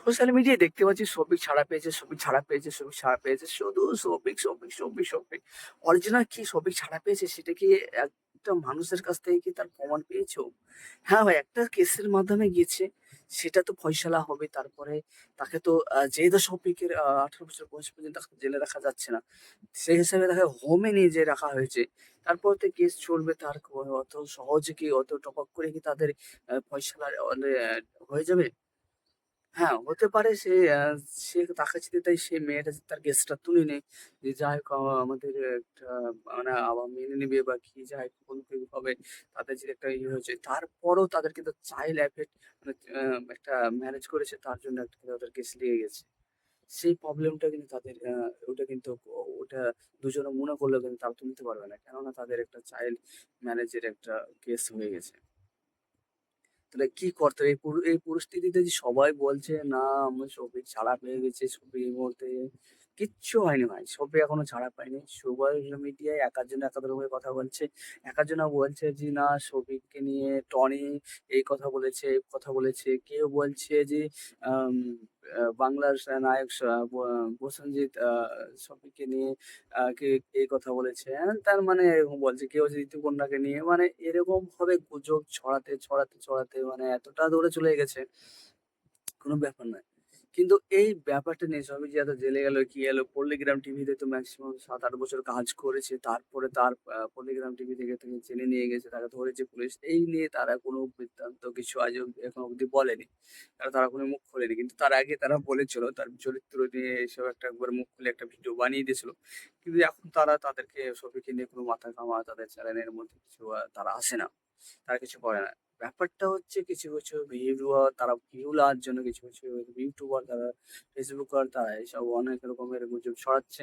Social মিডিয়ায় দেখতে পাচ্ছি সবিক ছাড়া পেয়েছে সবিক ছাড়া পেয়েছে সবিক ছাড়া পেয়েছে। শুধু সবিক সবিক সবিক সবিক অরিজিনাল কি সবিক ছাড়া পেয়েছে সেটা কি একটা মানুষের কাছ থেকে কি তার প্রমাণ পেয়েছ? হ্যাঁ ভাই, একটা কেসের মাধ্যমে গিয়েছে, সেটা তো ফয়সালা হবে, তারপরে তাকে তো যেহেতু সবিকের আঠারো বছর বয়স পর্যন্ত জেলে রাখা যাচ্ছে না। সেই হিসাবে তাকে হোমে নিয়ে যে রাখা হয়েছে। তারপর তো কেস চলবে, তার অত সহজে কি, অত টপক করে কি তাদের ফয়সালা হয়ে যাবে? হ্যাঁ, হতে পারে সে সে তার কাছে তাই সে মেয়েটা তার কেসটা তুলে নেয়। যে যাই হোক আমাদের একটা মানে আবার মেনে নেবে বা কি যাই হোক ভাবে তাদের যে একটা ইয়ে হয়েছে। তারপরও তাদের কিন্তু চাইল্ড এফেক্ট মানে একটা ম্যারেজ করেছে তার জন্য একটা তাদের কেস লেগে গেছে। সেই প্রবলেমটা কিন্তু তাদের ওটা কিন্তু ওটা দুজনে মনে করলেও কিন্তু তারা তুলতে পারবে না। কেননা তাদের একটা চাইল্ড ম্যারেজের একটা কেস হয়ে গেছে। তাহলে কি করতে হবে? এই পরিস্থিতিতে যে সবাই বলছে, "না আমার শফিক ছাড়া পেয়ে গেছে, শফিক মুহূর্তে" কিচ্ছু হয়নি ভাই। শফিক এখনও ছাড়া পায়নি। সোশ্যাল মিডিয়ায় এক একজন এক এক রকমের কথা বলছে। এক একজনা বলছে যে, "না শফিককে নিয়ে টনি এই কথা বলেছে, এই কথা বলেছে।" কেউ বলছে যে, বাংলার নায়ক প্রসেনজিৎ শফিককে নিয়ে এই কথা বলেছে। হ্যান-ত্যান মানে এরকম বলছে। কেউ হচ্ছে ঋতুপর্ণাকে নিয়ে মানে এরকমভাবে গুজব ছড়াতে, ছড়াতে, ছড়াতে মানে এতটা দূরে চলে গেছে, কোনো ব্যাপার নয়। কিন্তু এই ব্যাপারটা নিয়ে সবই যে এত জেলে গেল, কি গেল, পল্লীগ্রাম টিভিতে তো ম্যাক্সিমাম ৭-৮ বছর কাজ করেছে। তারপরে তার পল্লীগ্রাম টিভি থেকে তাকে জেলে নিয়ে গেছে, তাকে ধরেছে পুলিশ। এই নিয়ে তারা কোনো বৃত্তান্ত কিছু আজ এখনও অব্দি বলেনি। কারণ তারা কোনো মুখ খোলেনি। কিন্তু তার আগে তারা বলেছিল তার চরিত্র নিয়ে এসব একটা একবার মুখ খুলে একটা ভিডিও বানিয়ে দিয়েছিল। কিন্তু এখন তারা তাদেরকে শফিককে নিয়ে কোনো মাথা ঘামা তাদের চ্যানেলের মধ্যে কিছু তারা আসে না। তারা কিছু করে না। ব্যাপারটা হচ্ছে কিছু, কিছু ভিউয়ার তারা ভিউ নেওয়ার জন্য কিছু, কিছু ইউটিউবার তারা ফেসবুকার তারা এসব অনেক রকমের গুজব ছড়াচ্ছে।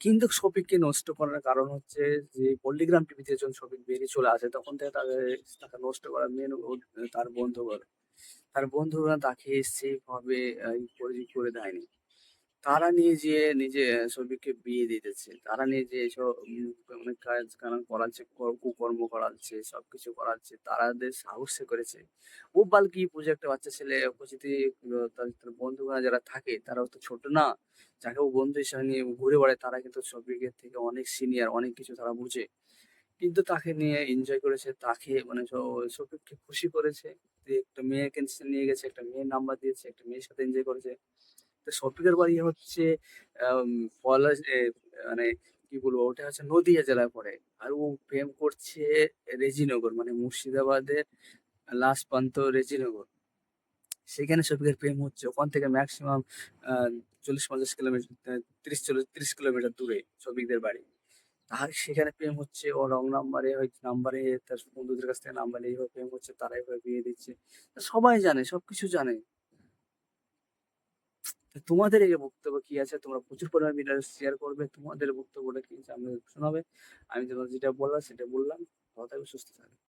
কিন্তু শফিককে নষ্ট করার কারণ হচ্ছে যে পল্লীগ্রাম টিভিতে যখন শফিক বেরিয়ে চলে আসে তখন থেকে তাকে তাকে নষ্ট করার মেন তার বন্ধুবর। তার বন্ধুরা তাকে করে করে দেয়নি। তারা নিয়ে যেয়ে নিজে শফিককে বিয়ে দিতেছে। তারা নিয়ে যেয়ে এসব অনেক কাজ কারণ করাচ্ছে, কুকর্ম করাচ্ছে, সবকিছু করাচ্ছে। তাদের সাহসে করেছে। ও বালকি বুঝে একটা বাচ্চা ছেলে উপস্থিতি তার বন্ধুরা যারা থাকে তারাও তো ছোট না। যাকে ও বন্ধু হিসাবে নিয়ে ঘুরে বেড়ায় তারা কিন্তু শফিকের থেকে অনেক সিনিয়র, অনেক কিছু তারা বুঝে। কিন্তু তাকে নিয়ে এনজয় করেছে, তাকে মানে স শফিককে খুশি করেছে। একটা মেয়েকে সে নিয়ে গেছে, একটা মেয়ের নাম্বার দিয়েছে, একটা মেয়ের সাথে এনজয় করেছে। শফিকের বাড়ি হচ্ছে পলাশ মানে কি বলব? ওটা হচ্ছে নদীয়া জেলায় পড়ে। আর ও প্রেম করছে রেজিনগর মানে মুর্শিদাবাদের লাস্ট প্রান্ত রেজিনগর। সেখানে শফিকের প্রেম হচ্ছে। ওখান থেকে ম্যাক্সিমাম চল্লিশ ৪০-৫০ কিলোমিটার আ ৩০-৪০ ৩০ কিলোমিটার দূরে শফিকদের বাড়ি। তার সেখানে প্রেম হচ্ছে। ও রং নাম্বারে ওই নাম্বারে তার বন্ধুদের কাছ থেকে নাম্বারে এভাবে প্রেম হচ্ছে। তারা এভাবে বিয়ে দিচ্ছে। সবাই জানে, সবকিছু জানে। তোমাদের এই বক্তব্য কি আছে? তোমরা প্রচুর পরিমাণে ভিডিও শেয়ার করবে। তোমাদের বক্তব্যটা কি আছে শোনাবে। আমি তোমার যেটা বললাম সেটা বললাম। ভালো থাকবে, সুস্থ থাকবে।